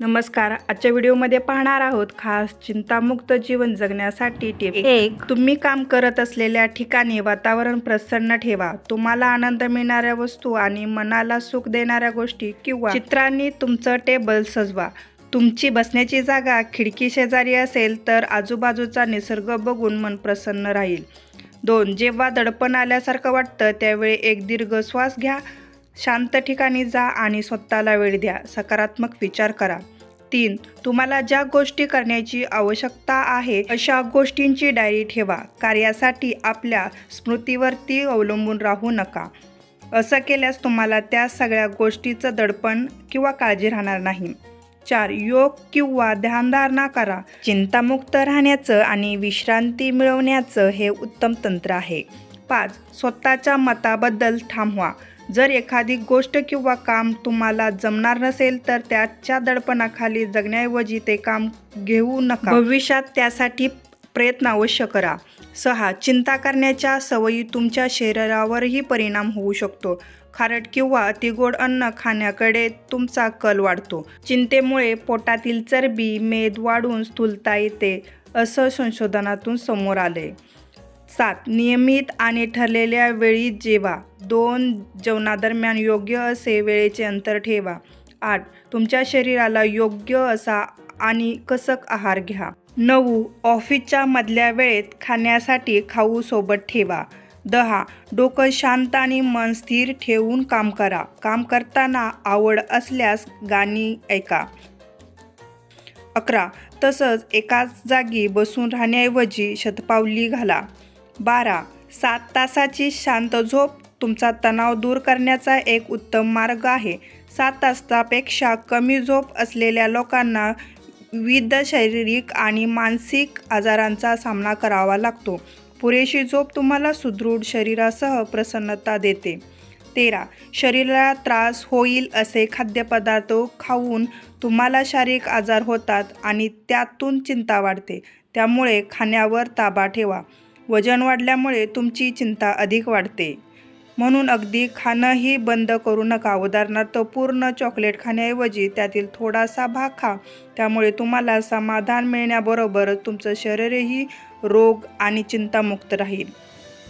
नमस्कार आजच्या व्हिडिओमध्ये पाहणार आहोत खास चिंतामुक्त जीवन जगण्यासाठी टिप. एक तुम्ही काम करत असलेल्या ठिकाणी वातावरण प्रसन्न ठेवा. तुम्हाला आनंद मिळणाऱ्या वस्तू आणि मनाला सुख देणाऱ्या गोष्टी किंवा चित्रांनी तुमचं टेबल सजवा. तुमची बसण्याची जागा खिडकी शेजारी असेल तर आजूबाजूचा निसर्ग बघून मन प्रसन्न राहील. दोन जेव्हा दडपण आल्यासारखं वाटतं त्यावेळी एक दीर्घ श्वास घ्या. शांत ठिकाणी जा आणि स्वतःला वेळ द्या. सकारात्मक विचार करा. तीन तुम्हाला ज्या गोष्टी करण्याची आवश्यकता आहे अशा गोष्टींची डायरी ठेवा. कार्यासाठी आपल्या स्मृतीवरती अवलंबून राहू नका. असं केल्यास तुम्हाला त्या सगळ्या गोष्टीचं दडपण किंवा काळजी राहणार नाही. चार योग किंवा ध्यानधारणा करा. चिंतामुक्त राहण्याचं आणि विश्रांती मिळवण्याचं हे उत्तम तंत्र आहे. पाच स्वतःच्या मताबद्दल थांबवा. जर एखादी गोष्ट किंवा काम तुम्हाला जमणार नसेल तर त्याच्या दडपणाखाली जगण्याऐवजी ते काम घेऊ नका. भविष्यात त्यासाठी प्रयत्न अवश्य करा. सहा चिंता करण्याच्या सवयी तुमच्या शरीरावरही परिणाम होऊ शकतो. खारट किंवा अतिगोड अन्न खाण्याकडे तुमचा कल वाढतो. चिंतेमुळे पोटातील चरबी मेद वाढून स्थूलता येते असं संशोधनातून समोर आले सात नियमित आणि ठरलेल्या वेळी जेवा. दोन जेवणादरम्यान योग्य असे वेळेचे अंतर ठेवा. आठ तुमच्या शरीराला योग्य असा आणि कसक आहार घ्या. नऊ ऑफिसच्या मधल्या वेळेत खाण्यासाठी खाऊ सोबत ठेवा. दहा डोकं शांत आणि मन स्थिर ठेवून काम करा. काम करताना आवड असल्यास गाणी ऐका. अकरा तसंच एकाच जागी बसून राहण्याऐवजी शतपावली घाला. बारा. सात तासाची शांत झोप तुमचा तणाव दूर करण्याचा एक उत्तम मार्ग आहे. सात तासापेक्षा कमी झोप असलेल्या लोकांना विविध शारीरिक आणि मानसिक आजारांचा सामना करावा लागतो. पुरेशी झोप तुम्हाला सुदृढ शरीरासह प्रसन्नता देते. तेरा. शरीराला त्रास होईल असे खाद्यपदार्थ खाऊन तुम्हाला शारीरिक आजार होतात आणि त्यातून चिंता वाढते. त्यामुळे खाण्यावर ताबा ठेवा. वजन वाढल्यामुळे तुमची चिंता अधिक वाढते. म्हणून अगदी खाणंही बंद करू नका. उदाहरणार्थ पूर्ण चॉकलेट खाण्याऐवजी त्यातील थोडासा भाग खा. त्यामुळे तुम्हाला समाधान मिळण्याबरोबरच तुमचं शरीरही रोग आणि चिंतामुक्त राहील.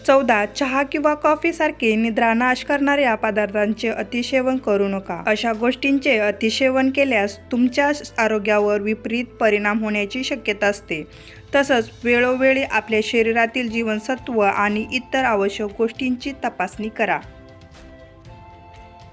चौदा चहा किंवा कॉफीसारखे निद्रानाश करणाऱ्या पदार्थांचे अतिसेवन करू नका. अशा गोष्टींचे अतिसेवन केल्यास तुमच्या आरोग्यावर विपरीत परिणाम होण्याची शक्यता असते. तसंच वेळोवेळी आपल्या शरीरातील जीवनसत्व आणि इतर आवश्यक गोष्टींची तपासणी करा.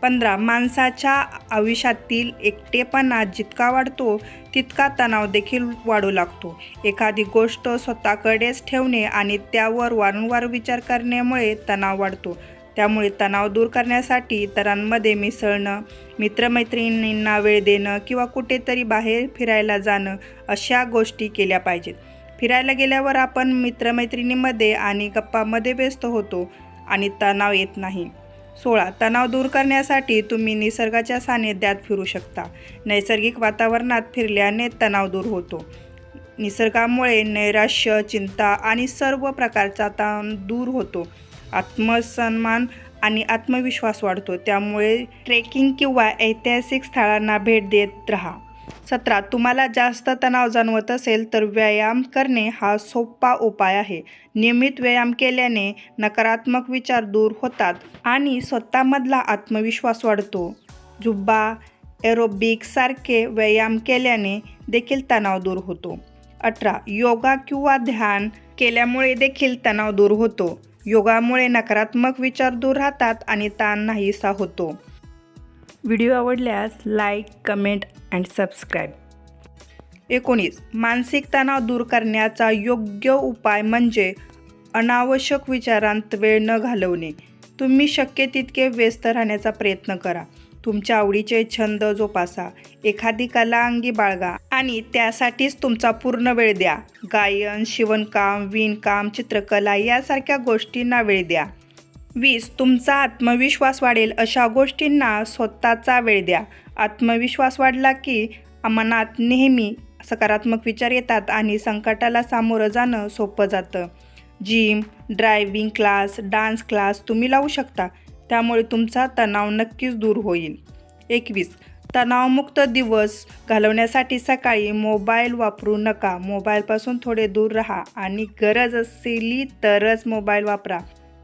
पंधरा माणसाच्या आयुष्यातील एकटेपणा जितका वाढतो तितका तणाव देखील वाढू लागतो. एखादी गोष्ट स्वतःकडेच ठेवणे आणि त्यावर वारंवार विचार करण्यामुळे तणाव वाढतो. त्यामुळे तणाव दूर करण्यासाठी इतरांमध्ये मिसळणं मित्रमैत्रिणींना वेळ देणं किंवा कुठेतरी बाहेर फिरायला जाणं अशा गोष्टी केल्या पाहिजेत. फिरायला गेल्यावर आपण मित्रमैत्रिणीमध्ये आणि गप्पामध्ये व्यस्त होतो आणि तणाव येत नाही. सोळा तणाव दूर करण्यासाठी तुम्ही निसर्गाच्या सानिध्यात फिरू शकता. नैसर्गिक वातावरणात फिरल्याने तणाव दूर होतो. निसर्गामुळे नैराश्य चिंता आणि सर्व प्रकारचा ताण दूर होतो. आत्मसन्मान आणि आत्मविश्वास वाढतो. त्यामुळे ट्रेकिंग किंवा ऐतिहासिक स्थळांना भेट देत राहा. सतरा तुम्हाला जास्त तणाव जाणवत असेल तर व्यायाम करणे हा सोपा उपाय आहे. नियमित व्यायाम केल्याने नकारात्मक विचार दूर होतात आणि स्वतःमधला आत्मविश्वास वाढतो. जुब्बा एरोबिक्ससारखे व्यायाम केल्याने देखील तणाव दूर होतो. अठरा योगा किंवा ध्यान केल्यामुळे देखील तणाव दूर होतो. योगामुळे नकारात्मक विचार दूर राहतात आणि ताण नाहीसा होतो. व्हिडिओ आवडल्यास लाईक कमेंट अँड सबस्क्राईब. एकोणीस मानसिक तणाव दूर करण्याचा योग्य उपाय म्हणजे अनावश्यक विचारांत वेळ न घालवणे. तुम्ही शक्य तितके व्यस्त राहण्याचा प्रयत्न करा. तुमच्या आवडीचे छंद जोपासा. एखादी कला अंगी बाळगा आणि त्यासाठीच तुमचा पूर्ण वेळ द्या. गायन शिवणकाम विणकाम चित्रकला यासारख्या गोष्टींना वेळ द्या. वीस तुमचा आत्मविश्वास वाढेल अशा गोष्टींना स्वतःचा वेळ द्या. आत्मविश्वास वाढला की मनात नेहमी सकारात्मक विचार येतात आणि संकटाला सामोरं जाणं सोपं जातं. Gym driving class dance class तुम्ही लावू शकता. त्यामुळे तुमचा तणाव नक्कीच दूर होईल. एकवीस तणावमुक्त दिवस घालवण्यासाठी सकाळी मोबाईल वापरू नका. मोबाईलपासून थोडे दूर राहा आणि गरज असली तरच मोबाईल वापरा.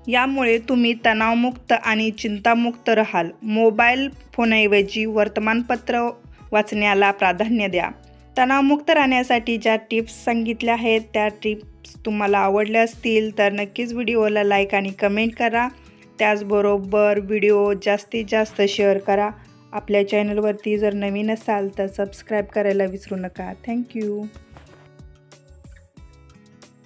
यामुळे तुम्ही तणावमुक्त आणि चिंतामुक्त राहाल. मोबाईल फोनऐवजी वर्तमानपत्र वाचण्याला प्राधान्य द्या. तणावमुक्त राहण्यासाठी ज्या टिप्स सांगितल्या आहेत त्या टिप्स तुम्हाला आवडल्या असतील तर नक्कीच व्हिडिओला लाईक आणि कमेंट करा. त्याचबरोबर व्हिडिओ जास्तीत जास्त शेअर करा. आपल्या चॅनलवरती जर नवीन असाल तर सबस्क्राईब करायला विसरू नका. थँक्यू.